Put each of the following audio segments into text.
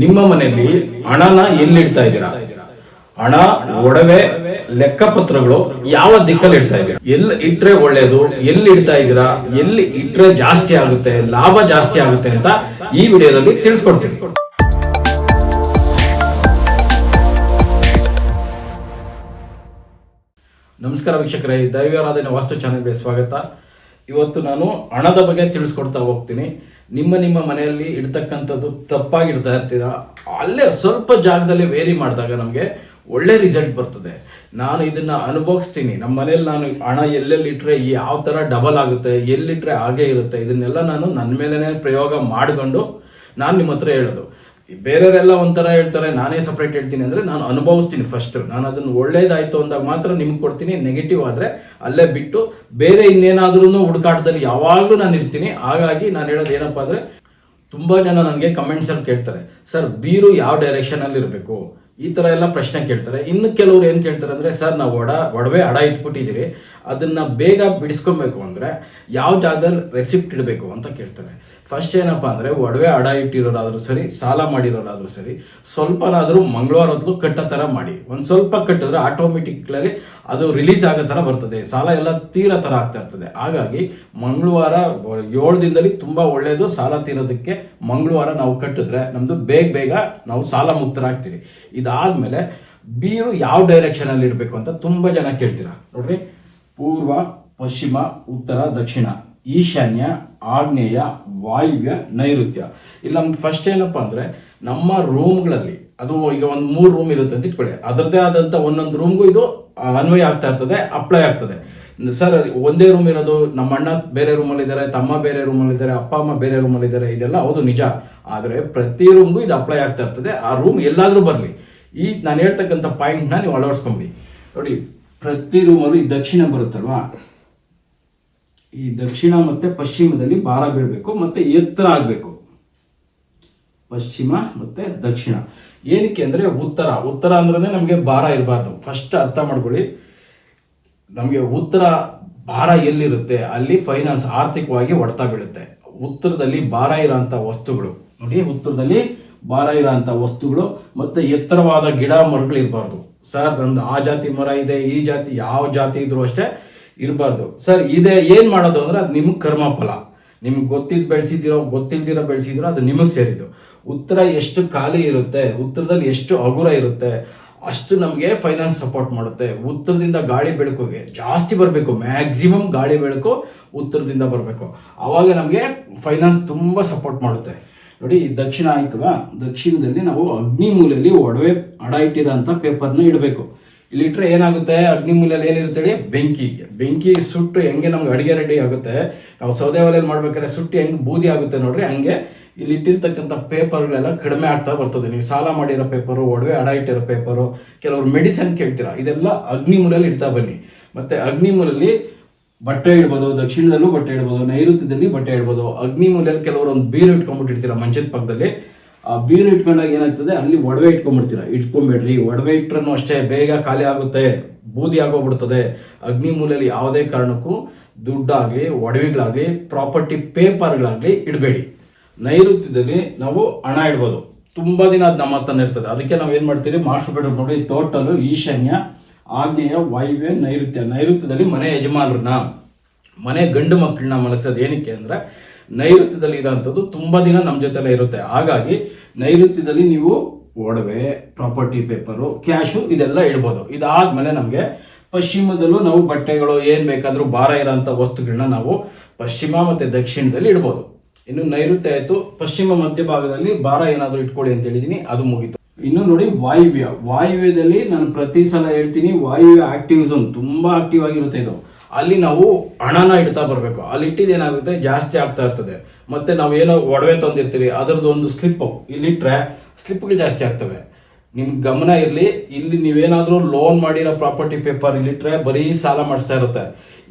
ನಿಮ್ಮ ಮನೆಯಲ್ಲಿ ಹಣನ ಎಲ್ಲಿಡ್ತಾ ಇದ್ದೀರಾ? ಹಣ, ಒಡವೆ, ಲೆಕ್ಕಪತ್ರಗಳು ಯಾವ ದಿಕ್ಕಲ್ಲಿ ಇಡ್ತಾ ಇದ್ದೀರಾ? ಎಲ್ಲಿ ಇಟ್ರೆ ಒಳ್ಳೇದು, ಎಲ್ಲಿ ಇಡ್ತಾ ಇದ್ದೀರಾ, ಎಲ್ಲಿ ಇಟ್ರೆ ಜಾಸ್ತಿ ಆಗುತ್ತೆ, ಲಾಭ ಜಾಸ್ತಿ ಆಗುತ್ತೆ ಅಂತ ಈ ವಿಡಿಯೋದಲ್ಲಿ ತಿಳಿಸ್ಕೊಡ್ತೀನಿ. ನಮಸ್ಕಾರ ವೀಕ್ಷಕರೇ ದೈವಾರಾಧನೆ ವಾಸ್ತು ಚಾನೆಲ್ಗೆ ಸ್ವಾಗತ. ಇವತ್ತು ನಾನು ಹಣದ ಬಗ್ಗೆ ತಿಳಿಸ್ಕೊಡ್ತಾ ಹೋಗ್ತೀನಿ. ನಿಮ್ಮ ನಿಮ್ಮ ಮನೆಯಲ್ಲಿ ಇಡ್ತಕ್ಕಂಥದ್ದು ತಪ್ಪಾಗಿ ಇಡ್ತಾ ಇರ್ತೀರಾ? ಅಲ್ಲೇ ಸ್ವಲ್ಪ ಜಾಗದಲ್ಲಿ ವೇರಿ ಮಾಡಿದಾಗ ನಮಗೆ ಒಳ್ಳೆ ರಿಸಲ್ಟ್ ಬರ್ತದೆ. ನಾನು ಇದನ್ನ ಅನುಭವಿಸ್ತೀನಿ. ನಮ್ಮ ಮನೇಲಿ ನಾನು ಹಣ ಎಲ್ಲೆಲ್ಲಿ ಇಟ್ಟರೆ ಯಾವ ಥರ ಡಬಲ್ ಆಗುತ್ತೆ ಎಲ್ಲಿಟ್ಟರೆ ಹಾಗೆ ಇರುತ್ತೆ, ಇದನ್ನೆಲ್ಲ ನಾನು ನನ್ನ ಮೇಲೇ ಪ್ರಯೋಗ ಮಾಡಿಕೊಂಡು ನಾನು ನಿಮ್ಮ ಹತ್ರ ಹೇಳೋದು. ಬೇರೆಯವರೆಲ್ಲ ಒಂಥರ ಹೇಳ್ತಾರೆ, ನಾನೇ ಸಪ್ರೇಟ್ ಹೇಳ್ತೀನಿ ಅಂದರೆ ನಾನು ಅನುಭವಿಸ್ತೀನಿ ಫಸ್ಟ್ ನಾನು ಅದನ್ನು ಒಳ್ಳೇದಾಯ್ತು ಅಂದಾಗ ಮಾತ್ರ ನಿಮ್ಗೆ ಕೊಡ್ತೀನಿ ನೆಗೆಟಿವ್ ಆದರೆ ಅಲ್ಲೇ ಬಿಟ್ಟು ಬೇರೆ ಇನ್ನೇನಾದ್ರೂ ಹುಡುಕಾಟದಲ್ಲಿ ಯಾವಾಗಲೂ ನಾನು ಇರ್ತೀನಿ. ಹಾಗಾಗಿ ನಾನು ಹೇಳೋದು ಏನಪ್ಪಾ ಅಂದ್ರೆ ತುಂಬಾ ಜನ ನನಗೆ ಕಮೆಂಟ್ಸಲ್ಲಿ ಕೇಳ್ತಾರೆ, ಸರ್, ಬೀರು ಯಾವ ಡೈರೆಕ್ಷನಲ್ಲಿ ಇರಬೇಕು? ಈ ತರ ಎಲ್ಲ ಪ್ರಶ್ನೆ ಕೇಳ್ತಾರೆ. ಇನ್ನು ಕೆಲವ್ರು ಏನ್ ಕೇಳ್ತಾರೆ ಅಂದ್ರೆ, ಸರ್, ನಾವು ಒಡ ಒಡವೆ ಅಡ ಇಟ್ಬಿಟ್ಟಿದ್ದೀರಿ ಅದನ್ನ ಬೇಗ ಬಿಡಿಸ್ಕೊಬೇಕು ಅಂದ್ರೆ ಯಾವ ಜಾಗದಲ್ಲಿ ರೆಸಿಪ್ಟ್ ಇಡಬೇಕು ಅಂತ ಕೇಳ್ತಾರೆ. ಫಸ್ಟ್ ಏನಪ್ಪಾ ಅಂದ್ರೆ ಒಡವೆ ಅಡ ಇಟ್ಟಿರೋರಾದ್ರೂ ಸರಿ, ಸಾಲ ಮಾಡಿರೋರಾದ್ರೂ ಸರಿ, ಸ್ವಲ್ಪನಾದ್ರೂ ಮಂಗಳವಾರ ಹೊತ್ತು ಕಟ್ಟೋ ತರ ಮಾಡಿ. ಒಂದ್ ಸ್ವಲ್ಪ ಕಟ್ಟಿದ್ರೆ ಆಟೋಮೆಟಿಕ್ಲಿ ಅದು ರಿಲೀಸ್ ಆಗೋ ತರ ಬರ್ತದೆ. ಸಾಲ ಎಲ್ಲ ತೀರ ತರ ಆಗ್ತಾ ಇರ್ತದೆ. ಹಾಗಾಗಿ ಮಂಗಳವಾರ ಏಳು ದಿನದಲ್ಲಿ ತುಂಬಾ ಒಳ್ಳೇದು. ಸಾಲ ತೀರೋದಕ್ಕೆ ಮಂಗಳವಾರ ನಾವು ಕಟ್ಟಿದ್ರೆ ನಮ್ದು ಬೇಗ ಬೇಗ ನಾವು ಸಾಲ ಮುಕ್ತರಾಗ್ತೀವಿ ಇದಾದ್ಮೇಲೆ ಬೀರು ಯಾವ ಡೈರೆಕ್ಷನ್ ಅಲ್ಲಿ ಇಡಬೇಕು ಅಂತ ತುಂಬಾ ಜನ ಕೇಳ್ತೀರಾ. ನೋಡ್ರಿ, ಪೂರ್ವ, ಪಶ್ಚಿಮ, ಉತ್ತರ, ದಕ್ಷಿಣ, ಈಶಾನ್ಯ, ಆಗ್ನೇಯ, ವಾಯುವ್ಯ, ನೈಋತ್ಯ. ಇಲ್ಲಿ ನಮ್ದು ಫಸ್ಟ್ ಏನಪ್ಪಾ ಅಂದ್ರೆ ನಮ್ಮ ರೂಮ್ಗಳಲ್ಲಿ ಅದು ಈಗ ಒಂದು ಮೂರು ರೂಮ್ ಇರುತ್ತೆ ಅಂತ ಇಟ್ಕೊಳ್ಳಿ. ಅದರದೇ ಆದಂತ ಒಂದೊಂದು ರೂಮ್ಗೂ ಇದು ಅನ್ವಯ ಆಗ್ತಾ ಇರ್ತದೆ ಅಪ್ಲೈ ಆಗ್ತದೆ. ಸರ್, ಒಂದೇ ರೂಮ್ ಇರೋದು, ನಮ್ಮ ಅಣ್ಣ ಬೇರೆ ರೂಮಲ್ಲಿ ಇದ್ದಾರೆ ತಮ್ಮ ಬೇರೆ ರೂಮಲ್ಲಿ ಇದ್ದಾರೆ ಅಪ್ಪ, ಅಮ್ಮ ಬೇರೆ ರೂಮಲ್ಲಿ ಇದ್ದಾರೆ ಇದೆಲ್ಲ ಹೌದು ನಿಜ. ಆದರೆ ಪ್ರತಿ ರೂಮ್ಗೂ ಇದು ಅಪ್ಲೈ ಆಗ್ತಾ ಇರ್ತದೆ, ಆ ರೂಮ್ ಎಲ್ಲಾದ್ರೂ ಬರಲಿ. ಈ ನಾನು ಹೇಳ್ತಕ್ಕಂಥ ಪಾಯಿಂಟ್ನ ನೀವು ಅಳವಡಿಸ್ಕೊಂಬಿ ನೋಡಿ, ಪ್ರತಿ ರೂಮಲ್ಲೂ ಈ ದಕ್ಷಿಣ ಬರುತ್ತಲ್ವಾ? ಈ ದಕ್ಷಿಣ ಮತ್ತೆ ಪಶ್ಚಿಮದಲ್ಲಿ ಭಾರ ಬೀಳಬೇಕು ಮತ್ತೆ ಎತ್ತರ ಆಗಬೇಕು. ಪಶ್ಚಿಮ ಮತ್ತೆ ದಕ್ಷಿಣ. ಏನಕ್ಕೆ ಅಂದ್ರೆ ಉತ್ತರ. ಉತ್ತರ ಅಂದ್ರೆ ನಮಗೆ ಭಾರ ಇರಬಾರ್ದು. ಫಸ್ಟ್ ಅರ್ಥ ಮಾಡ್ಕೊಳ್ಳಿ. ನಮಗೆ ಉತ್ತರ ಭಾರ ಎಲ್ಲಿರುತ್ತೆ? ಅಲ್ಲಿ ಫೈನಾನ್ಸ್ ಆರ್ಥಿಕವಾಗಿ ಹೊಡೆತ ಬೀಳುತ್ತೆ. ಉತ್ತರದಲ್ಲಿ ಭಾರ ಇರೋಂಥ ವಸ್ತುಗಳು. ನೋಡಿ, ಉತ್ತರದಲ್ಲಿ ಭಾರ ಇರೋಂಥ ವಸ್ತುಗಳು ಮತ್ತೆ ಎತ್ತರವಾದ ಗಿಡ ಮರಗಳು ಇರಬಾರ್ದು. ಸರ್, ನಂದು ಆ ಜಾತಿ ಮರ ಇದೆ, ಈ ಜಾತಿ, ಯಾವ ಜಾತಿ ಇದ್ರು ಅಷ್ಟೇ ಇರಬಾರ್ದು. ಸರ್, ಇದೆ, ಏನು ಮಾಡೋದು ಅಂದ್ರೆ ಅದು ನಿಮ್ಗೆ ಕರ್ಮ ಫಲ ನಿಮ್ಗೆ ಗೊತ್ತಿದ್ದು ಬೆಳೆಸಿದಿರೋ ಗೊತ್ತಿಲ್ದಿರೋ ಬೆಳೆಸಿದಿರೋ ಅದು ನಿಮಗೆ ಸೇರಿದ್ದು. ಉತ್ತರ ಎಷ್ಟು ಖಾಲಿ ಇರುತ್ತೆ, ಉತ್ತರದಲ್ಲಿ ಎಷ್ಟು ಹಗುರ ಇರುತ್ತೆ, ಅಷ್ಟು ನಮಗೆ ಫೈನಾನ್ಸ್ ಸಪೋರ್ಟ್ ಮಾಡುತ್ತೆ. ಉತ್ತರದಿಂದ ಗಾಳಿ ಬೆಳಕಿಗೆ ಜಾಸ್ತಿ ಬರಬೇಕು ಮ್ಯಾಕ್ಸಿಮಮ್ ಗಾಳಿ ಬೆಳಕು ಉತ್ತರದಿಂದ ಬರಬೇಕು. ಆವಾಗ ನಮಗೆ ಫೈನಾನ್ಸ್ ತುಂಬ ಸಪೋರ್ಟ್ ಮಾಡುತ್ತೆ. ನೋಡಿ, ದಕ್ಷಿಣ ಆಯ್ತಲ್ಲ ದಕ್ಷಿಣದಲ್ಲಿ ನಾವು ಅಗ್ನಿ ಮೂಲೆಯಲ್ಲಿ ಒಡವೆ ಅಡ ಇಟ್ಟಿರೋಂಥ ಪೇಪರ್ನ ಇಡಬೇಕು. ಇಲ್ಲಿ ಇಟ್ಟರೆ ಏನಾಗುತ್ತೆ? ಅಗ್ನಿ ಮೂಲೆಯಲ್ಲಿ ಏನಿರುತ್ತೆ ಬೆಂಕಿ. ಬೆಂಕಿ ಸುಟ್ಟು ಹೆಂಗೆ ನಮ್ಗೆ ಅಡುಗೆ ರೆಡಿ ಆಗುತ್ತೆ? ನಾವು ಸೌದೆ ಒಲೆಯಲ್ಲಿ ಮಾಡ್ಬೇಕಾದ್ರೆ ಸುಟ್ಟು ಹೆಂಗೆ ಬೂದಿ ಆಗುತ್ತೆ ನೋಡ್ರಿ, ಹಂಗೆ ಇಲ್ಲಿ ಇಟ್ಟಿರ್ತಕ್ಕಂಥ ಪೇಪರ್ಗಳೆಲ್ಲ ಕಡಿಮೆ ಆಗ್ತಾ ಬರ್ತದೆ. ನೀವು ಸಾಲ ಮಾಡಿರೋ ಪೇಪರು ಒಡವೆ ಅಡ ಇಟ್ಟಿರೋ ಪೇಪರು ಕೆಲವರು ಮೆಡಿಸನ್ ಕೇಳ್ತೀರಾ? ಇದೆಲ್ಲ ಅಗ್ನಿ ಮೂಲೆಯಲ್ಲಿ ಇಡ್ತಾ ಬನ್ನಿ. ಮತ್ತೆ ಅಗ್ನಿ ಮೂಲೆಯಲ್ಲಿ ಬಟ್ಟೆ ಇಡ್ಬೋದು, ದಕ್ಷಿಣದಲ್ಲೂ ಬಟ್ಟೆ ಇಡ್ಬೋದು, ನೈಋತ್ಯದಲ್ಲಿ ಬಟ್ಟೆ ಇಡ್ಬೋದು. ಅಗ್ನಿ ಮೂಲೆಯಲ್ಲಿ ಕೆಲವರು ಒಂದು ಬೀರು ಇಟ್ಕೊಂಡ್ಬಿಟ್ಟಿರ್ತೀರ ಮಂಚದ ಪಕ್ಕದಲ್ಲಿ. ಆ ಬೀರು ಇಟ್ಕೊಂಡಾಗ ಏನಾಗ್ತದೆ? ಅಲ್ಲಿ ಒಡವೆ ಇಟ್ಕೊಂಡ್ಬಿಡ್ತೀರಾ. ಇಟ್ಕೊಂಬೇಡ್ರಿ ಒಡವೆ ಇಟ್ರೂ ಅಷ್ಟೇ ಬೇಗ ಖಾಲಿ ಆಗುತ್ತೆ, ಬೂದಿ ಆಗೋಗ್ಬಿಡ್ತದೆ. ಅಗ್ನಿ ಮೂಲೆಯಲ್ಲಿ ಯಾವುದೇ ಕಾರಣಕ್ಕೂ ದುಡ್ಡಾಗಲಿ, ಒಡವೆಗಳಾಗಲಿ, ಪ್ರಾಪರ್ಟಿ ಪೇಪರ್ಗಳಾಗಲಿ ಇಡಬೇಡಿ. ನೈಋತ್ಯದಲ್ಲಿ ನಾವು ಹಣ ಇಡ್ಬೋದು. ತುಂಬಾ ದಿನ ಅದು ನಮ್ಮ ಹತ್ರನೇ ಇರ್ತದೆ. ಅದಕ್ಕೆ ನಾವು ಏನ್ ಮಾಡ್ತೀವಿ ಮಾಸ್ಟರ್ ಬೆಡ್ರೂಮ್ ನೋಡಿ, ಟೋಟಲ್ ಈಶಾನ್ಯ ಆಗ್ನೇಯ ವಾಯುವ್ಯ ನೈಋತ್ಯ. ನೈಋತ್ಯದಲ್ಲಿ ಮನೆ ಯಜಮಾನರನ್ನ, ಮನೆ ಗಂಡು ಮಕ್ಕಳನ್ನ ಮಲಗಿಸೋದು ಏನಕ್ಕೆ ಅಂದ್ರೆ, ನೈಋತ್ಯದಲ್ಲಿ ಇರೋಂಥದ್ದು ತುಂಬಾ ದಿನ ನಮ್ಮ ಜೊತೆಲೆ ಇರುತ್ತೆ. ಹಾಗಾಗಿ ನೈಋತ್ಯದಲ್ಲಿ ನೀವು ಒಡವೆ, ಪ್ರಾಪರ್ಟಿ ಪೇಪರು, ಕ್ಯಾಶು ಇದೆಲ್ಲ ಇಡ್ಬೋದು. ಇದಾದ್ಮೇಲೆ ನಮಗೆ ಪಶ್ಚಿಮದಲ್ಲೂ ನಾವು ಬಟ್ಟೆಗಳು ಏನು ಬೇಕಾದರೂ ಭಾರ ಇರೋಂಥ ವಸ್ತುಗಳನ್ನ ನಾವು ಪಶ್ಚಿಮ ಮತ್ತೆ ದಕ್ಷಿಣದಲ್ಲಿ ಇಡ್ಬೋದು. ಇನ್ನು ನೈಋತ್ಯ ಆಯಿತು. ಪಶ್ಚಿಮ ಮಧ್ಯಭಾಗದಲ್ಲಿ ಭಾರ ಏನಾದರೂ ಇಟ್ಕೊಳ್ಳಿ ಅಂತ ಹೇಳಿದೀನಿ, ಅದು ಮುಗೀತು. ಇನ್ನು ನೋಡಿ ವಾಯುವ್ಯ. ವಾಯುವ್ಯದಲ್ಲಿ ನಾನು ಪ್ರತಿ ಸಲ ಹೇಳ್ತೀನಿ, ವಾಯುವ್ಯ ಆಕ್ಟಿವ್ ಝೋನ್ ತುಂಬಾ ಆಕ್ಟಿವ್ ಆಗಿರುತ್ತೆ ಇದು. ಅಲ್ಲಿ ನಾವು ಹಣನ ಇಡ್ತಾ ಬರಬೇಕು. ಅಲ್ಲಿ ಇಟ್ಟಿದ್ದು ಏನಾಗುತ್ತೆ? ಜಾಸ್ತಿ ಆಗ್ತಾ ಇರ್ತದೆ. ಮತ್ತೆ ನಾವು ಏನೋ ಒಡವೆ ತಂದಿರ್ತೀವಿ, ಅದರದ್ದು ಒಂದು ಸ್ಲಿಪ್ ಇಲ್ಲಿಟ್ರೆ ಸ್ಲಿಪ್ಗಳು ಜಾಸ್ತಿ ಆಗ್ತವೆ. ನಿಮ್ಗೆ ಗಮನ ಇರಲಿ, ಇಲ್ಲಿ ನೀವೇನಾದರೂ ಲೋನ್ ಮಾಡಿರೋ ಪ್ರಾಪರ್ಟಿ ಪೇಪರ್ ಇಲ್ಲಿಟ್ರೆ ಬರೀ ಸಾಲ ಮಾಡಿಸ್ತಾ ಇರುತ್ತೆ.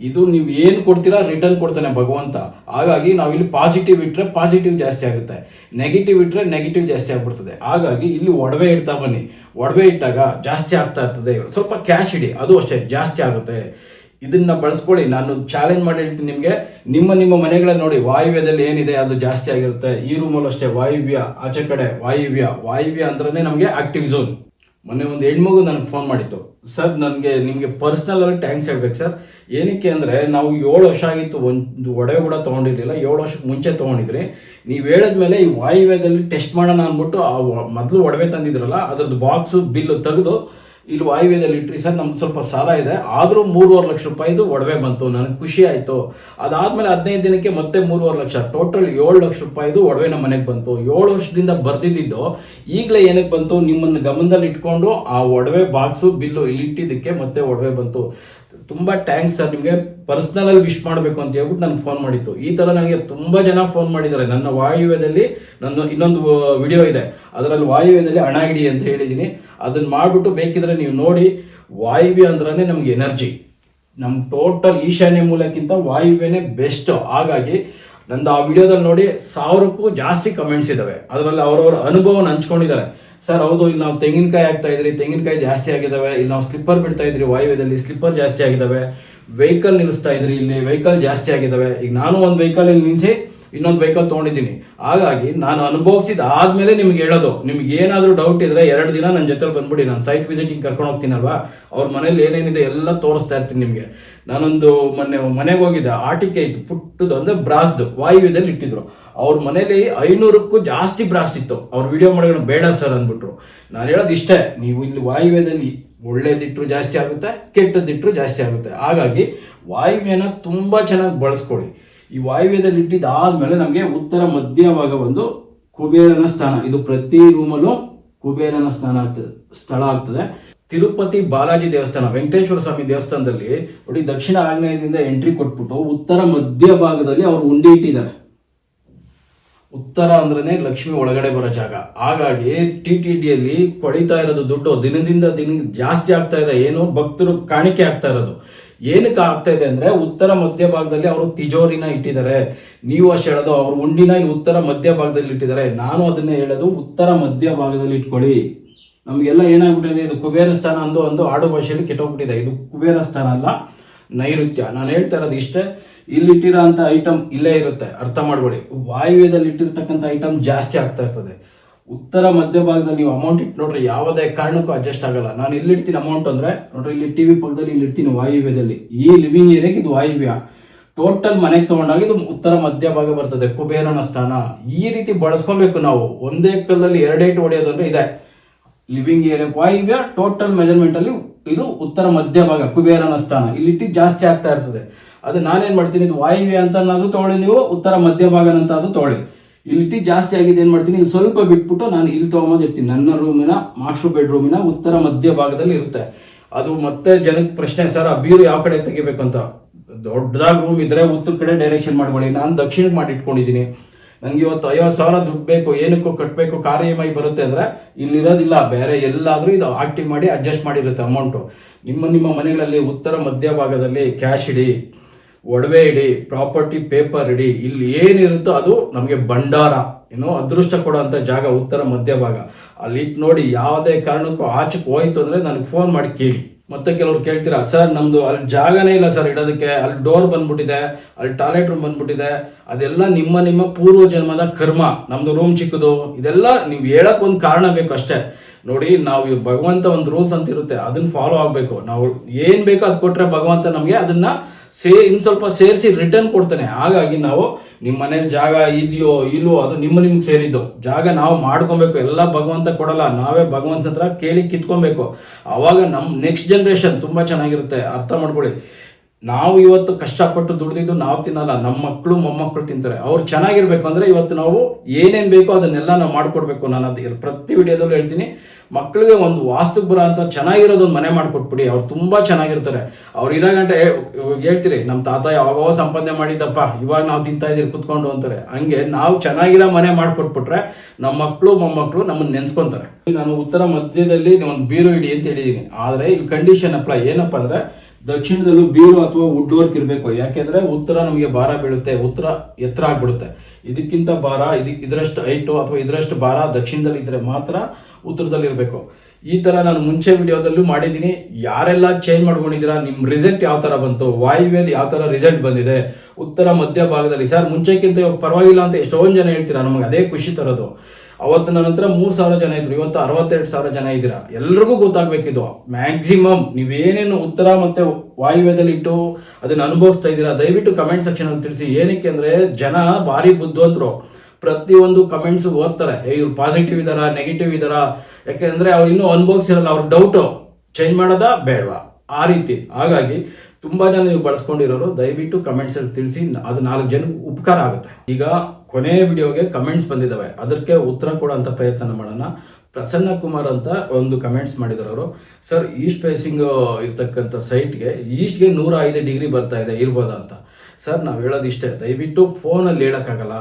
ಇದು ನೀವು ಏನು ಕೊಡ್ತೀರಾ ರಿಟರ್ನ್ ಕೊಡ್ತಾನೆ ಭಗವಂತ. ಹಾಗಾಗಿ ನಾವು ಇಲ್ಲಿ ಪಾಸಿಟಿವ್ ಇಟ್ಟರೆ ಪಾಸಿಟಿವ್ ಜಾಸ್ತಿ ಆಗುತ್ತೆ. ನೆಗೆಟಿವ್ ಇಟ್ಟರೆ ನೆಗೆಟಿವ್ ಜಾಸ್ತಿ ಆಗ್ಬಿಡ್ತದೆ. ಹಾಗಾಗಿ ಇಲ್ಲಿ ಒಡವೆ ಇಡ್ತಾ ಬನ್ನಿ. ಒಡವೆ ಇಟ್ಟಾಗ ಜಾಸ್ತಿ ಆಗ್ತಾ ಇರ್ತದೆ ಸ್ವಲ್ಪ ಕ್ಯಾಶ್ ಇಡಿ. ಅದು ಅಷ್ಟೇ, ಜಾಸ್ತಿ ಆಗುತ್ತೆ. ಇದನ್ನ ಬಳಸ್ಕೊಳ್ಳಿ. ನಾನು ಚಾಲೆಂಜ್ ಮಾಡಿ ಹೇಳ್ತೀನಿ ನಿಮಗೆ. ನಿಮ್ಮ ನಿಮ್ಮ ಮನೆಗಳಲ್ಲಿ ನೋಡಿ, ವಾಯುವ್ಯದಲ್ಲಿ ಏನಿದೆ, ಅದು ಜಾಸ್ತಿ ಆಗಿರುತ್ತೆ. ಈ ರೂಮಲ್ಲೂ ಅಷ್ಟೇ, ವಾಯುವ್ಯ, ಆಚೆ ಕಡೆ, ವಾಯುವ್ಯ. ವಾಯುವ್ಯ ಅಂದ್ರೆ ನಮಗೆ ಆಕ್ಟಿವ್ ಝೋನ್ ಮೊನ್ನೆ ಒಂದು ಹೆಣ್ಮಗು ನನಗೆ ಫೋನ್ ಮಾಡಿತ್ತು. ಸರ್, ನನಗೆ, ನಿಮಗೆ ಪರ್ಸ್ನಲ್ ಆಗಿ ಟ್ಯಾಂಕ್ಸ್ ಹೇಳ್ಬೇಕು, ಸರ್. ಏನಕ್ಕೆ ಅಂದರೆ, ನಾವು ಏಳು ವರ್ಷ ಆಗಿತ್ತು, ಒಂದು ಒಡವೆ ಕೂಡ ತೊಗೊಂಡಿರಲಿಲ್ಲ. ಏಳು ವರ್ಷಕ್ಕೆ ಮುಂಚೆ ತೊಗೊಂಡಿದ್ರಿ. ನೀವು ಹೇಳಿದ್ಮೇಲೆ ಈ ವಾಯುವ್ಯದಲ್ಲಿ ಟೆಸ್ಟ್ ಮಾಡೋಣ ಅಂದ್ಬಿಟ್ಟು, ಆ ಮೊದಲು ಒಡವೆ ತಂದಿದ್ರಲ್ಲ, ಅದ್ರದ್ದು ಬಾಕ್ಸು ಬಿಲ್ಲು ತೆಗೆದು ಇಲ್ಲಿ ವಾಯುವ್ಯದಲ್ಲಿ ಇಟ್ರಿ ಸರ್, ನಮ್ದು ಸ್ವಲ್ಪ ಸಾಲ ಇದೆ. ಆದರೂ ಮೂರುವರೆ ಲಕ್ಷ ರೂಪಾಯಿದು ಒಡವೆ ಬಂತು, ನನಗೆ ಖುಷಿ ಆಯಿತು. ಅದಾದಮೇಲೆ ಹದಿನೈದು ದಿನಕ್ಕೆ ಮತ್ತೆ ಮೂರುವರೆ ಲಕ್ಷ. ಟೋಟಲ್ ಏಳು ಲಕ್ಷ ರೂಪಾಯಿದು ಒಡವೆ ನಮ್ಮ ಮನೆಗೆ ಬಂತು. ಏಳು ವರ್ಷದಿಂದ ಬರ್ದಿದ್ದು. ಈಗಲೇ ಏನಕ್ಕೆ ಬಂತು? ನಿಮ್ಮನ್ನು ಗಮನದಲ್ಲಿ ಇಟ್ಕೊಂಡು ಆ ಒಡವೆ ಬಾಕ್ಸು ಬಿಲ್ಲು ಇಲ್ಲಿ ಇಟ್ಟಿದ್ದಕ್ಕೆ ಮತ್ತೆ ಒಡವೆ ಬಂತು. ತುಂಬಾ ಟ್ಯಾಂಕ್ಸ್ ಸರ್ ನಿಮಗೆ. ಪರ್ಸನಲ್ ವಿಶ್ ಮಾಡಬೇಕು ಅಂತ ಹೇಳ್ಬಿಟ್ಟು ನನಗೆ ಫೋನ್ ಮಾಡಿತ್ತು. ಈ ತರ ನನಗೆ ತುಂಬಾ ಜನ ಫೋನ್ ಮಾಡಿದ್ದಾರೆ. ನನ್ನ ವಾಯುವ್ಯದಲ್ಲಿ ನನ್ನ ಇನ್ನೊಂದು ವಿಡಿಯೋ ಇದೆ. ಅದರಲ್ಲಿ ವಾಯುವ್ಯದಲ್ಲಿ ಹಣ ಇಡಿ ಅಂತ ಹೇಳಿದ್ದೀನಿ. ಅದನ್ನ ಮಾಡಿಬಿಟ್ಟು ಬೇಕಿದ್ರೆ ನೀವು ನೋಡಿ, ವಾಯುವ್ಯ ಅಂದ್ರೆ ನಮ್ಗೆ ಎನರ್ಜಿ ನಮ್ ಟೋಟಲ್ ಈಶಾನ್ಯ ಮೂಲಕ್ಕಿಂತ ವಾಯುವ್ಯನೇ ಬೆಸ್ಟ್ ಹಾಗಾಗಿ ನಂದು ಆ ವಿಡಿಯೋದಲ್ಲಿ ನೋಡಿ, ಸಾವಿರಕ್ಕೂ ಜಾಸ್ತಿ ಕಮೆಂಟ್ಸ್ ಇದಾವೆ. ಅದರಲ್ಲಿ ಅವರವರ ಅನುಭವನ ಹಂಚ್ಕೊಂಡಿದ್ದಾರೆ. ಸರ್, ಹೌದು, ಇಲ್ಲಿ ನಾವು ತೆಂಗಿನಕಾಯಿ ಆಗ್ತಾ ಇದ್ರಿ, ತೆಂಗಿನಕಾಯಿ ಜಾಸ್ತಿ ಆಗಿದಾವೆ, ಇಲ್ಲಿ ನಾವು ಸ್ಲಿಪ್ಪರ್ ಬಿಡ್ತಾ ಇದ್ರಿ, ವಾಯುವ್ಯದಲ್ಲಿ ಸ್ಲಿಪ್ಪರ್ ಜಾಸ್ತಿ ಆಗಿದಾವೆ, ವೆಹಿಕಲ್ ನಿಲ್ಲಿಸ್ತಾ ಇದ್ರಿ, ಇಲ್ಲಿ ವೆಹಿಕಲ್ ಜಾಸ್ತಿ ಆಗಿದಾವೆ, ಈಗ ನಾನು ಒಂದು ವೆಹಿಕಲ್ ಇಲ್ಲಿ ನಿಲ್ಲಿಸಿ ಇನ್ನೊಂದು ವೆಹಿಕಲ್ ತೊಗೊಂಡಿದ್ದೀನಿ. ಹಾಗಾಗಿ ನಾನು ಅನುಭವಿಸಿದ ಆದ್ಮೇಲೆ ನಿಮ್ಗೆ ಹೇಳೋದು. ನಿಮ್ಗೆ ಏನಾದರೂ ಡೌಟ್ ಇದ್ರೆ ಎರಡು ದಿನ ನನ್ನ ಜೊತೆ ಬಂದ್ಬಿಡಿ. ನಾನು ಸೈಟ್ ವಿಸಿಟಿಂಗ್ ಕರ್ಕೊಂಡು ಹೋಗ್ತೀನಲ್ವಾ? ಅವ್ರ ಮನೇಲಿ ಏನೇನಿದೆ ಎಲ್ಲ ತೋರಿಸ್ತಾ ಇರ್ತೀನಿ ನಿಮಗೆ. ನಾನೊಂದು ಮೊನ್ನೆ ಮನೆಗೆ ಹೋಗಿದ್ದೆ. ಆಟಿಕೆ ಇತ್ತು. ಪುಟ್ಟದು ಅಂದ್ರೆ ಬ್ರಾಸ್ದು. ವಾಯುವ್ಯದಲ್ಲಿ ಇಟ್ಟಿದ್ರು. ಅವ್ರ ಮನೇಲಿ ಐನೂರಕ್ಕೂ ಜಾಸ್ತಿ ಬ್ರಾಸ್ ಇತ್ತು. ಅವ್ರು ವಿಡಿಯೋ ಮಾಡೋಣ ಬೇಡ ಸರ್ ಅಂದ್ಬಿಟ್ರು. ನಾನು ಹೇಳೋದು ಇಷ್ಟೇ. ನೀವು ಇಲ್ಲಿ ವಾಯುವ್ಯದಲ್ಲಿ ಒಳ್ಳೇದಿಟ್ಟರು ಜಾಸ್ತಿ ಆಗುತ್ತೆ ಕೆಟ್ಟದಿಟ್ಟರು ಜಾಸ್ತಿ ಆಗುತ್ತೆ. ಹಾಗಾಗಿ ವಾಯುವ್ಯನ ತುಂಬಾ ಚೆನ್ನಾಗಿ ಬಳಸ್ಕೊಳ್ಳಿ. ಈ ವಾಯುವ್ಯದಲ್ಲಿ ಇಟ್ಟಿದ್ದಾದ್ಮೇಲೆ ನಮಗೆ ಉತ್ತರ ಮಧ್ಯಭಾಗ ಒಂದು ಕುಬೇರನ ಸ್ಥಾನ. ಇದು ಪ್ರತಿ ರೂಮಲ್ಲೂ ಕುಬೇರನ ಸ್ಥಾನ ಆಗ್ತದೆ, ಸ್ಥಳ ಆಗ್ತದೆ. ತಿರುಪತಿ ಬಾಲಾಜಿ ದೇವಸ್ಥಾನ, ವೆಂಕಟೇಶ್ವರ ಸ್ವಾಮಿ ದೇವಸ್ಥಾನದಲ್ಲಿ ನೋಡಿ ದಕ್ಷಿಣ ಆಗ್ನೇಯದಿಂದ ಎಂಟ್ರಿ ಕೊಟ್ಬಿಟ್ಟು ಉತ್ತರ ಮಧ್ಯ ಭಾಗದಲ್ಲಿ ಅವರು ಉಂಡಿ ಇಟ್ಟಿದ್ದಾರೆ. ಉತ್ತರ ಅಂದ್ರೆ ಲಕ್ಷ್ಮಿ ಒಳಗಡೆ ಬರೋ ಜಾಗ. ಹಾಗಾಗಿ ಟಿ ಟಿ ಡಿಯಲ್ಲಿ ಕೊಳಿತಾ ಇರೋದು ದುಡ್ಡು ದಿನದಿಂದ ದಿನ ಜಾಸ್ತಿ ಆಗ್ತಾ ಇದೆ. ಏನು ಭಕ್ತರು ಕಾಣಿಕೆ ಆಗ್ತಾ ಇರೋದು. ಏನಕ್ಕೆ ಆಗ್ತಾ ಇದೆ ಅಂದ್ರೆ ಉತ್ತರ ಮಧ್ಯ ಭಾಗದಲ್ಲಿ ಅವರು ತಿಜೋರಿನ ಇಟ್ಟಿದ್ದಾರೆ. ನೀವು ಅಷ್ಟು ಹೇಳೋದು, ಅವ್ರ ಉಂಡಿನ ಉತ್ತರ ಉತ್ತರ ಮಧ್ಯಭಾಗದಲ್ಲಿ ಇಟ್ಟಿದ್ದಾರೆ. ನಾನು ಅದನ್ನೇ ಹೇಳೋದು, ಉತ್ತರ ಮಧ್ಯ ಭಾಗದಲ್ಲಿ ಇಟ್ಕೊಳ್ಳಿ. ನಮಗೆಲ್ಲ ಏನಾಗ್ಬಿಟ್ಟಿದೆ, ಇದು ಕುಬೇರ ಸ್ಥಾನ ಅಂದು ಒಂದು ಆಡು ಭಾಷೆಯಲ್ಲಿ ಕೆಟ್ಟೋಗ್ಬಿಟ್ಟಿದೆ. ಇದು ಕುಬೇರ ಸ್ಥಾನ ಅಲ್ಲ, ನೈಋತ್ಯ. ನಾನು ಹೇಳ್ತಾ ಇರೋದು ಇಷ್ಟೇ, ಇಲ್ಲಿಟ್ಟಿರೋ ಅಂತ ಐಟಮ್ ಇಲ್ಲೇ ಇರುತ್ತೆ. ಅರ್ಥ ಮಾಡ್ಕೊಳ್ಳಿ. ವಾಯುವ್ಯದಲ್ಲಿ ಇಟ್ಟಿರ್ತಕ್ಕಂಥ ಐಟಮ್ ಜಾಸ್ತಿ ಆಗ್ತಾ ಇರ್ತದೆ. ಉತ್ತರ ಮಧ್ಯಭಾಗದಲ್ಲಿ ನೀವು ಅಮೌಂಟ್ ಇಟ್ಟು ನೋಡ್ರಿ, ಯಾವುದೇ ಕಾರಣಕ್ಕೂ ಅಡ್ಜಸ್ಟ್ ಆಗಲ್ಲ. ನಾನು ಇಲ್ಲಿ ಇಡ್ತೀನಿ ಅಮೌಂಟ್ ಅಂದ್ರೆ, ನೋಡ್ರಿ, ಇಲ್ಲಿ ಟಿವಿ ಪಕ್ಕದಲ್ಲಿ ಇಲ್ಲಿ ಇಡ್ತೀನಿ ವಾಯುವ್ಯದಲ್ಲಿ. ಈ ಲಿವಿಂಗ್ ಏರಿಯಾಗೆ ಇದು ವಾಯುವ್ಯ. ಟೋಟಲ್ ಮನೆಗೆ ತಗೊಂಡಾಗ ಇದು ಉತ್ತರ ಮಧ್ಯಭಾಗ ಬರ್ತದೆ ಕುಬೇರನ ಸ್ಥಾನ ಈ ರೀತಿ ಬಳಸ್ಕೊಬೇಕು ನಾವು. ಒಂದೇ ಕಲ್ಲಲ್ಲಿ ಎರಡೇಟ್ ಹೊಡೆಯೋದಂದ್ರೆ ಇದೆ. ಲಿವಿಂಗ್ ಏರಿಯಾ ವಾಯುವ್ಯ ಟೋಟಲ್ ಮೆಜರ್ಮೆಂಟ್ ಅಲ್ಲಿ ಇದು ಉತ್ತರ ಮಧ್ಯಭಾಗ ಕುಬೇರನ ಸ್ಥಾನ ಇಲ್ಲಿಟ್ಟು ಜಾಸ್ತಿ ಆಗ್ತಾ ಇರ್ತದೆ. ಅದು ನಾನೇನ್ ಮಾಡ್ತೀನಿ, ಇದು ವಾಯುವ್ಯ ಅಂತ ಅನ್ನೋದು ತಗೊಳ್ಳಿ ನೀವು, ಉತ್ತರ ಮಧ್ಯಭಾಗ ಅಂತ ಅದು ತಗೊಳ್ಳಿ. ಇಲ್ಲಿಟ್ಟು ಜಾಸ್ತಿ ಆಗಿದೆ, ಏನು ಮಾಡ್ತೀನಿ? ಇಲ್ಲಿ ಸ್ವಲ್ಪ ಬಿಟ್ಬಿಟ್ಟು ನಾನು ಇಲ್ಲಿ ತಗೊಂಬಂದು ಇರ್ತೀನಿ ನನ್ನ ರೂಮಿನ ಮಾಸ್ಟರ್ ಬೆಡ್ರೂಮಿನ ಉತ್ತರ ಮಧ್ಯ ಭಾಗದಲ್ಲಿ ಇರುತ್ತೆ. ಅದು ಮತ್ತೆ ಜನಕ್ಕೆ ಪ್ರಶ್ನೆ, ಸರ್, ಆ ಬೀರು ಯಾವ ಕಡೆ ತೆಗಿಬೇಕು ಅಂತ? ದೊಡ್ಡದಾಗಿ ರೂಮ್ ಇದ್ರೆ ಉತ್ತರ ಕಡೆ ಡೈರೆಕ್ಷನ್ ಮಾಡ್ಕೊಳ್ಳಿ. ನಾನು ದಕ್ಷಿಣಕ್ಕೆ ಮಾಡಿ ಇಟ್ಕೊಂಡಿದ್ದೀನಿ. ನಂಗೆ ಇವತ್ತು ಐವತ್ತು ಸಾವಿರ ದುಡ್ಡು ಬೇಕು, ಏನಕ್ಕೂ ಕಟ್ಟಬೇಕು ಕಾರ್ ಇ ಎಂ ಐ ಬರುತ್ತೆ ಅಂದ್ರೆ ಇಲ್ಲಿರೋದಿಲ್ಲ. ಬೇರೆ ಎಲ್ಲಾದರೂ ಇದು ಆಕ್ಟಿವ್ ಮಾಡಿ ಅಡ್ಜಸ್ಟ್ ಮಾಡಿರುತ್ತೆ ಅಮೌಂಟು ನಿಮ್ಮ ನಿಮ್ಮ ಮನೆಗಳಲ್ಲಿ ಉತ್ತರ ಮಧ್ಯ ಭಾಗದಲ್ಲಿ ಕ್ಯಾಶ್ ಇಡಿ. ಒಡವೆ ಇಡಿ, ಪ್ರಾಪರ್ಟಿ ಪೇಪರ್ ಇಡಿ, ಇಲ್ಲಿ ಏನಿರುತ್ತೋ ಅದು ನಮಗೆ ಭಂಡಾರ. ಏನು ಅದೃಷ್ಟ ಕೊಡುವಂತ ಜಾಗ, ಉತ್ತರ ಮಧ್ಯಭಾಗ ಅಲ್ಲಿ ನೋಡಿ ಯಾವುದೇ ಕಾರಣಕ್ಕೂ ಆಚೆಗೆ ಹೋಯ್ತು ಅಂದರೆ ನನಗೆ ಫೋನ್ ಮಾಡಿ ಕೇಳಿ. ಮತ್ತೆ ಕೆಲವರು ಕೇಳ್ತೀರಾ, ಸರ್, ನಮ್ದು ಅಲ್ಲಿ ಜಾಗನೇ ಇಲ್ಲ ಸರ್ ಇಡೋದಕ್ಕೆ. ಅಲ್ಲಿ ಡೋರ್ ಬಂದ್ಬಿಟ್ಟಿದೆ, ಅಲ್ಲಿ ಟಾಯ್ಲೆಟ್ ರೂಮ್ ಬಂದ್ಬಿಟ್ಟಿದೆ. ಅದೆಲ್ಲ ನಿಮ್ಮ ನಿಮ್ಮ ಪೂರ್ವ ಜನ್ಮದ ಕರ್ಮ. ನಮ್ದು ರೂಮ್ ಚಿಕ್ಕದು. ಇದೆಲ್ಲ ನೀವು ಹೇಳಕ್ ಒಂದು ಕಾರಣ ಬೇಕು ಅಷ್ಟೇ. ನೋಡಿ, ನಾವು ಭಗವಂತ ಒಂದು ರೂಲ್ಸ್ ಅಂತ ಇರುತ್ತೆ, ಅದನ್ನ ಫಾಲೋ ಆಗಬೇಕು. ನಾವು ಏನ್ ಬೇಕೋ ಅದು ಕೊಟ್ರೆ ಭಗವಂತ ನಮಗೆ ಅದನ್ನ ಸೇ, ಇನ್ ಸ್ವಲ್ಪ ಸೇರಿಸಿ ರಿಟರ್ನ್ ಕೊಡ್ತಾನೆ. ಹಾಗಾಗಿ ನಾವು ನಿಮ್ಮ ಮನೇಲಿ ಜಾಗ ಇದೆಯೋ ಇಲ್ವೋ ಅದು ನಿಮ್ಮ ನಿಮ್ಗೆ ಸೇರಿದ್ದು. ಜಾಗ ನಾವು ಮಾಡ್ಕೊಬೇಕು. ಎಲ್ಲ ಭಗವಂತ ಕೊಡಲ್ಲ. ನಾವೇ ಭಗವಂತ ಹತ್ರ ಕೇಳಿ ಕಿತ್ಕೊಬೇಕು. ಅವಾಗ ನಮ್ಮ ನೆಕ್ಸ್ಟ್ ಜನರೇಷನ್ ತುಂಬಾ ಚೆನ್ನಾಗಿರುತ್ತೆ. ಅರ್ಥ ಮಾಡ್ಕೊಳ್ಳಿ. ನಾವು ಇವತ್ತು ಕಷ್ಟಪಟ್ಟು ದುಡ್ದಿದ್ದು ನಾವು ತಿನ್ನಲ್ಲ, ನಮ್ಮ ಮಕ್ಕಳು ಮೊಮ್ಮಕ್ಕಳು ತಿಂತಾರೆ. ಅವ್ರು ಚೆನ್ನಾಗಿರ್ಬೇಕು ಅಂದ್ರೆ ಇವತ್ತು ನಾವು ಏನೇನ್ ಬೇಕೋ ಅದನ್ನೆಲ್ಲ ನಾವು ಮಾಡ್ಕೊಡ್ಬೇಕು ನಾನು ಅದು ಪ್ರತಿ ವಿಡಿಯೋದಲ್ಲೂ ಹೇಳ್ತೀನಿ. ಮಕ್ಕಳಿಗೆ ಒಂದು ವಾಸ್ತುಕ್ ಬರೋ ಅಂತ ಚೆನ್ನಾಗಿರೋದೊಂದು ಮನೆ ಮಾಡ್ಕೊಟ್ಬಿಡಿ. ಅವ್ರು ತುಂಬಾ ಚೆನ್ನಾಗಿರ್ತಾರೆ. ಅವ್ರು ಇರೋ ಗಂಟೆ ಹೇಳ್ತೀರಿ ನಮ್ಮ ತಾತ ಯಾವಾಗೋ ಸಂಪಾದನೆ ಮಾಡಿದ್ದಪ್ಪ, ಇವಾಗ ನಾವು ತಿಂತಾ ಇದ್ದೀರಿ, ಕುತ್ಕೊಂಡು ಅಂತಾರೆ. ಹಂಗೆ ನಾವು ಚೆನ್ನಾಗಿರೋ ಮನೆ ಮಾಡ್ಕೊಟ್ಬಿಟ್ರೆ ನಮ್ಮ ಮಕ್ಕಳು ಮೊಮ್ಮಕ್ಕಳು ನಮ್ಮನ್ನು ನೆನ್ಸ್ಕೊಂತಾರೆ. ನಾನು ಉತ್ತರ ಮಧ್ಯದಲ್ಲಿ ಒಂದು ಬೀರು ಇಡಿ ಅಂತ ಹೇಳಿದೀನಿ ಆದ್ರೆ ಇಲ್ಲಿ ಕಂಡೀಷನ್ ಅಪ್ಲೈ ಏನಪ್ಪಾ ಅಂದ್ರೆ ದಕ್ಷಿಣದಲ್ಲೂ ಬೀರು ಅಥವಾ ವುಡ್ ವರ್ಕ್ ಇರಬೇಕು. ಯಾಕೆಂದ್ರೆ ಉತ್ತರ ನಮಗೆ ಭಾರ ಬೀಳುತ್ತೆ, ಉತ್ತರ ಎತ್ತರ ಆಗ್ಬಿಡುತ್ತೆ. ಇದಕ್ಕಿಂತ ಭಾರ ಇದಕ್ಕೆ ಇದರಷ್ಟು ಹೈಟು ಅಥವಾ ಇದರಷ್ಟು ಭಾರ ದಕ್ಷಿಣದಲ್ಲಿ ಇದ್ರೆ ಮಾತ್ರ ಉತ್ತರದಲ್ಲಿ ಇರಬೇಕು. ಈ ತರ ನಾನು ಮುಂಚೆ ವಿಡಿಯೋದಲ್ಲೂ ಮಾಡಿದ್ದೀನಿ. ಯಾರೆಲ್ಲ ಚೇಂಜ್ ಮಾಡ್ಕೊಂಡಿದ್ದೀರಾ, ನಿಮ್ ರಿಸಲ್ಟ್ ಯಾವ ತರ ಬಂತು ವಾಯುವ್ಯದ ಯಾವ ತರ ರಿಸಲ್ಟ್ ಬಂದಿದೆ, ಉತ್ತರ ಮಧ್ಯ ಭಾಗದಲ್ಲಿ. ಸರ್, ಮುಂಚೆಕ್ಕಿಂತ ಪರವಾಗಿಲ್ಲ ಅಂತ ಎಷ್ಟೊಂದು ಜನ ಹೇಳ್ತೀರಾ ನಮಗೆ, ಅದೇ ಖುಷಿ ತರೋದು. ಅವತ್ತಿನ ಹತ್ರ ಮೂರು ಸಾವಿರ ಜನ ಇದ್ರು, ಇವತ್ತು ಅರವತ್ತೆರಡು ಸಾವಿರ ಜನ ಇದ್ದೀರಾ? ಎಲ್ರಿಗೂ ಗೊತ್ತಾಗಬೇಕಿದು. ಮ್ಯಾಕ್ಸಿಮಮ್ ನೀವೇನೇನು ಉತ್ತರ ಮತ್ತೆ ವಾಯುವ್ಯದಲ್ಲಿ ಇಟ್ಟು ಅದನ್ನ ಅನುಭವಿಸ್ತಾ ಇದ್ದೀರಾ? ದಯವಿಟ್ಟು ಕಮೆಂಟ್ ಸೆಕ್ಷನ್ ಅಲ್ಲಿ ತಿಳಿಸಿ ಏನಕ್ಕೆ ಅಂದ್ರೆ ಜನ ಭಾರಿ ಬುದ್ಧಿವಂತರು. ಪ್ರತಿಯೊಂದು ಕಮೆಂಟ್ಸ್ ಓದ್ತಾರೆ. ಇವ್ರು ಪಾಸಿಟಿವ್ ಇದಾರ ನೆಗೆಟಿವ್ ಇದಾರ? ಯಾಕೆಂದ್ರೆ ಅವ್ರು ಇನ್ನೂ ಅನುಭವಿಸಿರಲ್ಲ, ಅವ್ರ ಡೌಟು ಚೇಂಜ್ ಮಾಡೋದಾ? ಬೇಡವಾ? ಆ ರೀತಿ. ಹಾಗಾಗಿ ತುಂಬಾ ಜನ ನೀವು ಬಳಸ್ಕೊಂಡಿರೋರು, ದಯವಿಟ್ಟು ಕಮೆಂಟ್ಸ್ ಅಲ್ಲಿ ತಿಳಿಸಿ, ಅದು ನಾಲ್ಕು ಜನಕ್ಕೆ ಉಪಕಾರ ಆಗುತ್ತೆ. ಈಗ ಕೊನೆ ವಿಡಿಯೋಗೆ ಕಮೆಂಟ್ಸ್ ಬಂದಿದ್ದಾವೆ. ಅದಕ್ಕೆ ಉತ್ತರ ಕೊಡೋಂಥ ಪ್ರಯತ್ನ ಮಾಡೋಣ. ಪ್ರಸನ್ನ ಕುಮಾರ್ ಅಂತ ಒಂದು ಕಮೆಂಟ್ಸ್ ಮಾಡಿದ್ರು ಅವರು. ಸರ್ ಈಸ್ಟ್ ಫೇಸಿಂಗ್ ಇರ್ತಕ್ಕಂಥ ಸೈಟ್ಗೆ ಈಸ್ಟ್ಗೆ ನೂರ ಐದು ಡಿಗ್ರಿ ಬರ್ತಾ ಇದೆ. ಇರ್ಬೋದಾ ಅಂತ? ಸರ್ ನಾವು ಹೇಳೋದು ಇಷ್ಟೇ. ದಯವಿಟ್ಟು ಫೋನಲ್ಲಿ ಹೇಳೋಕ್ಕಾಗಲ್ಲ.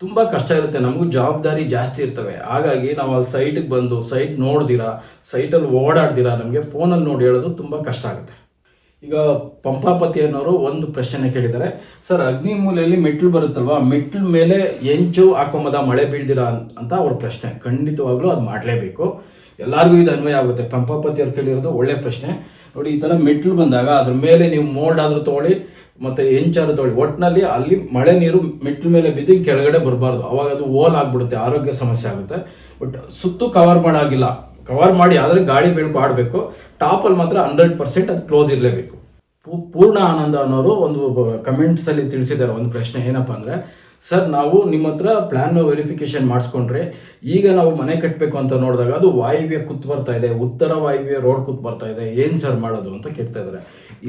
ತುಂಬ ಕಷ್ಟ ಇರುತ್ತೆ. ನಮಗೂ ಜವಾಬ್ದಾರಿ ಜಾಸ್ತಿ ಇರ್ತವೆ. ಹಾಗಾಗಿ ನಾವು ಅಲ್ಲಿ ಸೈಟಿಗೆ ಬಂದು ಸೈಟ್ ನೋಡ್ದಿರಾ ಸೈಟಲ್ಲಿ ಓಡಾಡ್ದಿರಾ, ನಮಗೆ ಫೋನಲ್ಲಿ ನೋಡಿ ಹೇಳೋದು ತುಂಬ ಕಷ್ಟ ಆಗುತ್ತೆ. ಈಗ ಪಂಪಾಪತಿ ಅನ್ನೋರು ಒಂದು ಪ್ರಶ್ನೆ ಕೇಳಿದ್ದಾರೆ. ಸರ್, ಅಗ್ನಿ ಮೂಲೆಯಲ್ಲಿ ಮೆಟ್ಲು ಬರುತ್ತಲ್ವಾ? ಮೆಟ್ಲು ಮೇಲೆ ಎಂಚು ಹಾಕೊಂಬದ ಮಳೆ ಬೀಳ್ದಿರಾ ಅಂತ ಅವ್ರ ಪ್ರಶ್ನೆ. ಖಂಡಿತವಾಗ್ಲೂ ಅದು ಮಾಡಲೇಬೇಕು. ಎಲ್ಲರಿಗೂ ಇದು ಅನ್ವಯ ಆಗುತ್ತೆ. ಪಂಪಾಪತಿ ಅವ್ರು ಕೇಳಿರೋದು ಒಳ್ಳೆ ಪ್ರಶ್ನೆ. ನೋಡಿ, ಈ ಥರ ಮೆಟ್ಲು ಬಂದಾಗ ಅದ್ರ ಮೇಲೆ ನೀವು ಮೋಲ್ಡ್ ಆದರೂ ತಗೊಳ್ಳಿ, ಮತ್ತೆ ಎಂಚಾದ್ರೂ ತಗೊಳ್ಳಿ. ಒಟ್ಟಿನಲ್ಲಿ ಅಲ್ಲಿ ಮಳೆ ನೀರು ಮೆಟ್ಲು ಮೇಲೆ ಬಿದ್ದು ಕೆಳಗಡೆ ಬರಬಾರ್ದು. ಅವಾಗ ಅದು ಓಲ್ ಆಗ್ಬಿಡುತ್ತೆ, ಆರೋಗ್ಯ ಸಮಸ್ಯೆ ಆಗುತ್ತೆ. ಬಟ್ ಸುತ್ತು ಕವರ್ ಮಾಡಾಗಿಲ್ಲ. ಕವರ್ ಮಾಡಿ ಆದರೆ ಗಾಳಿ ಬೆಳಕು ಆಡಬೇಕು. ಟಾಪಲ್ಲಿ ಮಾತ್ರ ಹಂಡ್ರೆಡ್ ಪರ್ಸೆಂಟ್ ಅದು ಕ್ಲೋಸ್ ಇರಲೇಬೇಕು. ಪೂರ್ಣ ಆನಂದ ಅನ್ನೋರು ಒಂದು ಕಮೆಂಟ್ಸಲ್ಲಿ ತಿಳಿಸಿದ್ದಾರೆ. ಒಂದು ಪ್ರಶ್ನೆ ಏನಪ್ಪ ಅಂದ್ರೆ ಸರ್, ನಾವು ನಿಮ್ಮ ಹತ್ರ ಪ್ಲಾನ್ ವೆರಿಫಿಕೇಶನ್ ಮಾಡಿಸ್ಕೊಂಡ್ರೆ, ಈಗ ನಾವು ಮನೆ ಕಟ್ಟಬೇಕು ಅಂತ ನೋಡಿದಾಗ ಅದು ವಾಯುವ್ಯ ಕುತ್ತು ಬರ್ತಾ ಇದೆ, ಉತ್ತರ ವಾಯುವ್ಯ ರೋಡ್ ಕುತ್ತು ಬರ್ತಾ ಇದೆ, ಏನ್ ಸರ್ ಮಾಡೋದು ಅಂತ ಕೇಳ್ತಾ ಇದ್ದಾರೆ.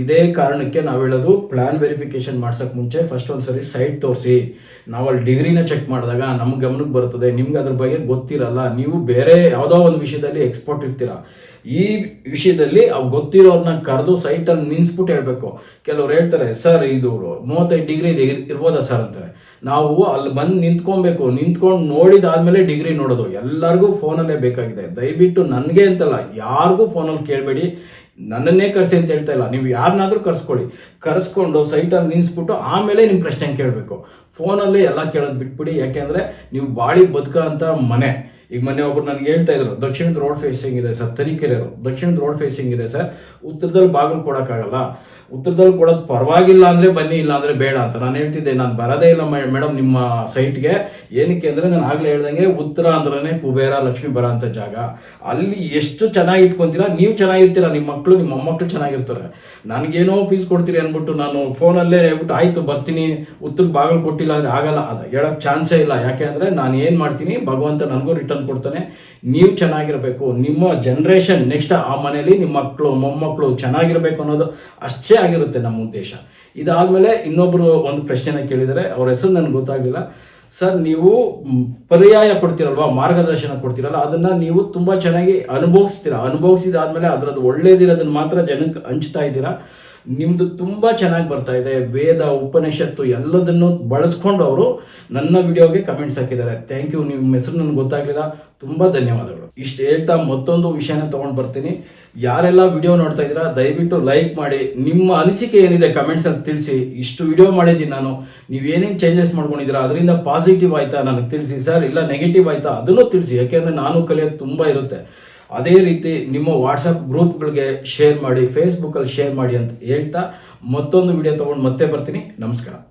ಇದೇ ಕಾರಣಕ್ಕೆ ನಾವು ಹೇಳೋದು ಪ್ಲಾನ್ ವೆರಿಫಿಕೇಶನ್ ಮಾಡ್ಸಕ್ ಮುಂಚೆ ಫಸ್ಟ್ ಒಂದ್ಸರಿ ಸೈಟ್ ತೋರಿಸಿ. ನಾವು ಅಲ್ಲಿ ಡಿಗ್ರಿನ ಚೆಕ್ ಮಾಡಿದಾಗ ನಮ್ಮ ಗಮನಕ್ಕೆ ಬರ್ತದೆ, ನಿಮ್ಗೆ ಅದ್ರ ಬಗ್ಗೆ ಗೊತ್ತಿರಲ್ಲ, ನೀವು ಬೇರೆ ಯಾವುದೋ ಒಂದು ವಿಷಯದಲ್ಲಿ ಎಕ್ಸ್ಪರ್ಟ್ ಇರ್ತೀರಾ. ಈ ವಿಷಯದಲ್ಲಿ ಅವ್ ಗೊತ್ತಿರೋರ್ನ ಕರೆದು ಸೈಟ್ ಅಲ್ಲಿ ನಿನ್ಸ್ಬಿಟ್ಟು ಹೇಳಬೇಕು. ಕೆಲವ್ರು ಹೇಳ್ತಾರೆ, ಸರ್, ಇದು ಮೂವತ್ತೈದು ಡಿಗ್ರಿ ಇರ್ಬೋದಾ ಸರ್ ಅಂತಾರೆ. ನಾವು ಅಲ್ಲಿ ಬಂದು ನಿಂತ್ಕೊಬೇಕು. ನಿಂತ್ಕೊಂಡು ನೋಡಿದಾದ್ಮೇಲೆ ಡಿಗ್ರಿ ನೋಡೋದು. ಎಲ್ಲರಿಗೂ ಫೋನಲ್ಲೇ ಬೇಕಾಗಿದೆ. ದಯವಿಟ್ಟು ನನಗೆ ಅಂತಲ್ಲ, ಯಾರಿಗೂ ಫೋನಲ್ಲಿ ಕೇಳಬೇಡಿ. ನನ್ನನ್ನೇ ಕರೆಸಿ ಅಂತ ಹೇಳ್ತಾ ಇಲ್ಲ. ನೀವು ಯಾರನ್ನಾದ್ರೂ ಕರ್ಸ್ಕೊಳ್ಳಿ. ಕರ್ಸ್ಕೊಂಡು ಸೈಟಲ್ಲಿ ನಿಲ್ಲಿಸ್ಬಿಟ್ಟು ಆಮೇಲೆ ನಿಮ್ಮ ಪ್ರಶ್ನೆ ಕೇಳಬೇಕು. ಫೋನಲ್ಲೇ ಎಲ್ಲ ಕೇಳೋದು ಬಿಟ್ಬಿಡಿ. ಯಾಕೆಂದ್ರೆ ನೀವು ಬಾಳಿ ಬದುಕ ಅಂತ ಮನೆ. ಈಗ ಮೊನ್ನೆ ಒಬ್ರು ನನಗೆ ಹೇಳ್ತಾ ಇದ್ರು, ದಕ್ಷಿಣದ ರೋಡ್ ಫೇಸಿಂಗ್ ಇದೆ ಸರ್. ತರೀಕೆರೆಯವರು, ದಕ್ಷಿಣದ ರೋಡ್ ಫೇಸಿಂಗ್ ಇದೆ ಸರ್. ಉತ್ತರದಲ್ಲಿ ಬಾಗಿಲು ಕೊಡೋಕ್ಕಾಗಲ್ಲ. ಉತ್ತರದಲ್ಲಿ ಕೊಡೋದು ಪರವಾಗಿಲ್ಲ ಅಂದ್ರೆ ಬನ್ನಿ, ಇಲ್ಲ ಅಂದ್ರೆ ಬೇಡ ಅಂತ ನಾನು ಹೇಳ್ತಿದ್ದೆ. ನಾನು ಬರೋದೇ ಇಲ್ಲ ಮೇಡಮ್ ನಿಮ್ಮ ಸೈಟ್ಗೆ. ಏನಕ್ಕೆ ಅಂದ್ರೆ ನಾನು ಆಗ್ಲೇ ಹೇಳ್ದಂಗೆ ಉತ್ತರ ಅಂದ್ರೆ ಕುಬೇರ, ಲಕ್ಷ್ಮಿ ಬರ ಅಂತ ಜಾಗ. ಅಲ್ಲಿ ಎಷ್ಟು ಚೆನ್ನಾಗಿ ಇಟ್ಕೊಂತೀರಾ? ನೀವು ಚೆನ್ನಾಗಿರ್ತೀರಾ? ನಿಮ್ಮ ಮಕ್ಕಳು ನಿಮ್ಮ ಮೊಮ್ಮಕ್ಕಳು ಚೆನ್ನಾಗಿರ್ತಾರೆ. ನನಗೇನೋ ಫೀಸ್ ಕೊಡ್ತೀರಿ ಅಂದ್ಬಿಟ್ಟು ನಾನು ಫೋನಲ್ಲೇ ಹೇಳ್ಬಿಟ್ಟು, ಆಯ್ತು, ಬರ್ತೀನಿ. ಉತ್ತರ ಬಾಗಿಲು ಕೊಟ್ಟಿಲ್ಲ ಅಂದ್ರೆ ಆಗಲ್ಲ. ಅದು ಹೇಳಕ್ ಚಾನ್ಸೇ ಇಲ್ಲ. ಯಾಕೆ ಅಂದ್ರೆ ನಾನು ಏನು ಮಾಡ್ತೀನಿ? ಭಗವಂತ ನನಗೂ ರಿಟರ್ನ್ ಕೊಡ್ತಾನೆ. ನೀವು ಚೆನ್ನಾಗಿರಬೇಕು. ನಿಮ್ಮ ಜನರೇಷನ್ ನೆಕ್ಸ್ಟ್ ಆ ಮನೇಲಿ ನಿಮ್ಮ ಮಕ್ಕಳು ಮೊಮ್ಮಕ್ಕಳು ಚೆನ್ನಾಗಿರ್ಬೇಕು ಅನ್ನೋದು ಅಷ್ಟೇ ಆಗಿರುತ್ತೆ ನಮ್ಮ ಉದ್ದೇಶ. ಇದಾದ್ಮೇಲೆ ಇನ್ನೊಬ್ರು ಒಂದು ಪ್ರಶ್ನೆನ ಕೇಳಿದರೆ. ಅವ್ರ ಹೆಸರು ನನಗೆ ಗೊತ್ತಾಗಲಿಲ್ಲ. ಸರ್, ನೀವು ಪರ್ಯಾಯ ಕೊಡ್ತಿರಲ್ವಾ? ಮಾರ್ಗದರ್ಶನ ಕೊಡ್ತಿರಲ್ಲ? ಅದನ್ನ ನೀವು ತುಂಬಾ ಚೆನ್ನಾಗಿ ಅನುಭವಿಸ್ತೀರಾ? ಅನುಭವಿಸಿದಾದ್ಮೇಲೆ ಅದರದ್ದು ಒಳ್ಳೇದಿರೋದನ್ನ ಮಾತ್ರ ಜನಕ್ಕೆ ಹಂಚ್ತಾ ಇದ್ದೀರಾ? ನಿಮ್ದು ತುಂಬಾ ಚೆನ್ನಾಗಿ ಬರ್ತಾ ಇದೆ. ವೇದ, ಉಪನಿಷತ್ತು ಎಲ್ಲದನ್ನು ಬಳಸ್ಕೊಂಡು ಅವರು ನನ್ನ ವಿಡಿಯೋಗೆ ಕಮೆಂಟ್ಸ್ ಹಾಕಿದ್ದಾರೆ. ಥ್ಯಾಂಕ್ ಯು ನಿಮ್ಮ ಹೆಸರು ನನಗೆ ಗೊತ್ತಾಗ್ಲಿಲ್ಲ. ತುಂಬಾ ಧನ್ಯವಾದಗಳು. ಇಷ್ಟು ಹೇಳ್ತಾ ಮತ್ತೊಂದು ವಿಷಯನ ತಗೊಂಡ್ ಬರ್ತೀನಿ. ಯಾರೆಲ್ಲ ವಿಡಿಯೋ ನೋಡ್ತಾ ಇದ್ದೀರಾ, ದಯವಿಟ್ಟು ಲೈಕ್ ಮಾಡಿ. ನಿಮ್ಮ ಅನಿಸಿಕೆ ಏನಿದೆ ಕಮೆಂಟ್ಸ್ ಅಲ್ಲಿ ತಿಳಿಸಿ. ಇಷ್ಟು ವಿಡಿಯೋ ಮಾಡಿದ್ದೀನಿ ನಾನು. ನೀವು ಏನೇನು ಚೇಂಜಸ್ ಮಾಡ್ಕೊಂಡಿದ್ದೀರಾ, ಅದರಿಂದ ಪಾಸಿಟಿವ್ ಆಯ್ತಾ ನನಗೆ ತಿಳಿಸಿ. ಸರ್, ಇಲ್ಲ ನೆಗೆಟಿವ್ ಆಯ್ತಾ, ಅದನ್ನು ತಿಳಿಸಿ. ಯಾಕೆಂದ್ರೆ ನಾನು ಕಲಿಯೋದು ತುಂಬಾ ಇರುತ್ತೆ. ಅದೇ ರೀತಿ ನಿಮ್ಮ ವಾಟ್ಸಪ್ ಗ್ರೂಪ್ಗಳಿಗೆ ಶೇರ್ ಮಾಡಿ ಫೇಸ್ಬುಕ್ಕಲ್ಲಿ ಶೇರ್ ಮಾಡಿ ಅಂತ ಹೇಳ್ತಾ ಮತ್ತೊಂದು ವಿಡಿಯೋ ತಗೊಂಡು ಮತ್ತೆ ಬರ್ತೀನಿ. ನಮಸ್ಕಾರ.